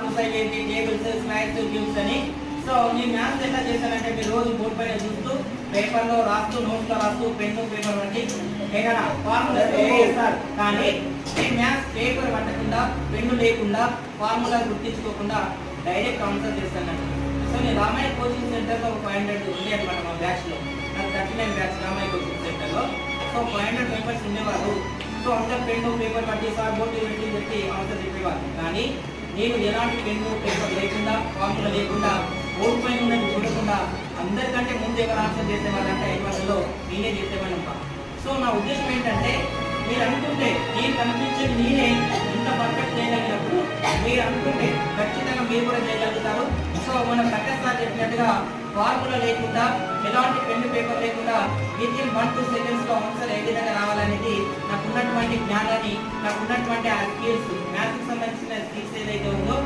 ఏంటి tables slides tubes అని. So నేను మ్యాథ్స్ ఎట్లా చేశానంటే మీరు రోజు బోర్డు పైన చూస్తూ పేపర్లో రాస్తూ నోట్స్లో రాస్తూ పెన్ను పేపర్ బట్టి ఏదైనా ఫార్ములా చేస్తారు. కానీ నేను మ్యాథ్స్ పేపర్ పట్టకుండా పెన్ను లేకుండా ఫార్ములా గుర్తించుకోకుండా డైరెక్ట్ ఆన్సర్ చేస్తానండి. సో నేను రామాయ కోచింగ్ సెంటర్లో ఒక ఫైవ్ హండ్రెడ్ ఉంది అనమాట మా బ్యాచ్లో నాకు thirty nine batch Ramaiah coaching సెంటర్లో సో ఫైవ్ హండ్రెడ్ మెంబర్స్ ఉండేవారు సో అందరు పెన్ను పేపర్ పట్టి సార్ బోర్డు పెట్టి పెట్టి ఆన్సర్ చెప్పేవారు కానీ నేను ఎలాంటి పెన్ను పేపర్ లేకుండా ఫార్ములా లేకుండా బోర్డు పైన ఉన్నది చూడకుండా అందరికంటే ముందు ఎవరు ఆన్సర్ చేసేవాళ్ళంటే ఐదు నేనే చేసేవాళ్ళమ్మా సో నా ఉద్దేశం ఏంటంటే మీరు అనుకుంటే నేను కనిపించేది నేనే ఇంత పర్ఫెక్ట్ చేయగలిగినప్పుడు మీరు అనుకుంటే ఖచ్చితంగా మీరు కూడా చేయగలుగుతారు. సో మన ప్రకాష్ సార్ చెప్పినట్టుగా ఫార్ములా లేకుండా ఎలాంటి పెన్ను పేపర్ లేకుండా విత్ ఇన్ వన్ టూ సెకండ్స్లో ఆన్సర్ ఏ విధంగా రావాలనేది నాకు ఉన్నటువంటి జ్ఞానాన్ని నాకు ఉన్నటువంటి ఆ స్కిల్స్ మ్యాథ్స్ సంబంధించిన